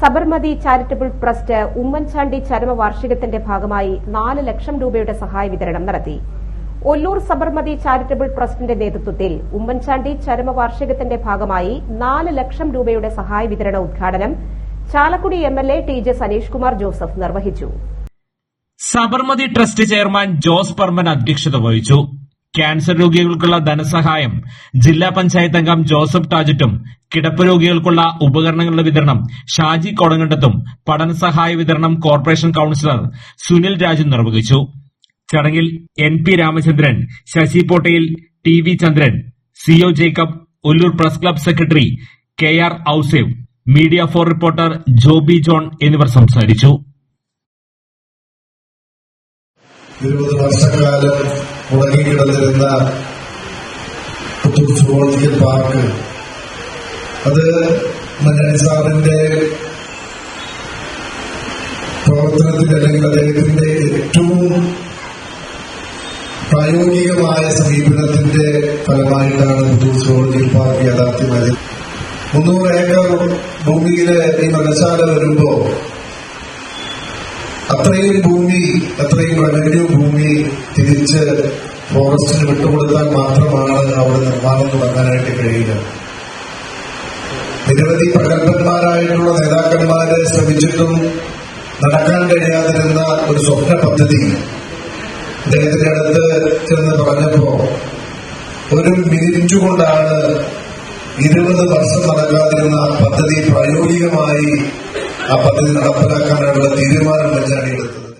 Sabarmati charitable trust Oommen Chandy ചരമവാർഷികത്തിന്റെ ഭാഗമായി നാല് ലക്ഷം രൂപയുടെ സഹായ വിതരണം നടത്തി. ഒല്ലൂർ സബർമതി ചാരിറ്റബിൾ ട്രസ്റ്റിന്റെ നേതൃത്വത്തിൽ ഉമ്മൻചാണ്ടി ചരമവാർഷികത്തിന്റെ ഭാഗമായി നാല് ലക്ഷം രൂപയുടെ സഹായ വിതരണ ഉദ്ഘാടനം Chalakudy MLA T J Saneesh Kumar Joseph നിർവഹിച്ചു. Sabarmati trust chairman Jose Parman അധ്യക്ഷത വഹിച്ചു. ക്യാൻസർ രോഗികൾക്കുള്ള ധനസഹായം ജില്ലാ പഞ്ചായത്ത് അംഗം ജോസഫ് ടാജറ്റും കിടപ്പ് രോഗികൾക്കുള്ള ഉപകരണങ്ങളുടെ വിതരണം ഷാജി കോടങ്കണ്ടത്തും പഠന സഹായ വിതരണം കോർപ്പറേഷൻ കൌൺസിലർ സുനിൽ രാജു നിർവഹിച്ചു. ചടങ്ങിൽ N P Ramachandran Sasi Pottayil T V Chandran C O Jacob Ollur press club secretary K R ഔസേവ് media four reporter Joby John എന്നിവർ സംസാരിച്ചു. മുടങ്ങിക്കിടന്നിരുന്ന പുത്തൂർ സുവോളജിക്കൽ പാർക്ക്. അത് മന്നണി സാറിന്റെ പ്രവർത്തനത്തിന്റെ അല്ലെങ്കിൽ അദ്ദേഹത്തിന്റെ ഏറ്റവും പ്രായോഗികമായ സമീപനത്തിന്റെ ഫലമായിട്ടാണ് പുത്തൂർ സുവോളജിക്കൽ പാർക്ക് യാഥാർത്ഥ്യമായത്. മുന്നൂറ് ഏക്കർ ഭൂമിയിലെ ഈ മൃഗശാല വരുമ്പോ അത്രയും ഭൂമി അത്രയും റവന്യൂ ഭൂമി തിരിച്ച് ഫോറസ്റ്റിന് വിട്ടുകൊടുത്താൽ മാത്രമാണ് അവിടെ നിർമ്മാണം തുടങ്ങാനായിട്ട് കഴിയുക. നിരവധി പ്രഗത്ഭന്മാരായിട്ടുള്ള നേതാക്കന്മാരെ ശ്രമിച്ചിട്ടും നടക്കാൻ കഴിയാതിരുന്ന ഒരു സ്വപ്ന പദ്ധതി അദ്ദേഹത്തിന്റെ അടുത്ത് ചെന്ന് പറഞ്ഞപ്പോ ഒരു മിനിറ്റ് കൊണ്ടാണ് ഇരുപത് വർഷം നടക്കാതിരുന്ന പദ്ധതി പ്രായോഗികമായി ആ പദ്ധതി നടപ്പിലാക്കാനുള്ള തീരുമാനം വെച്ചാണ് എടുത്തത്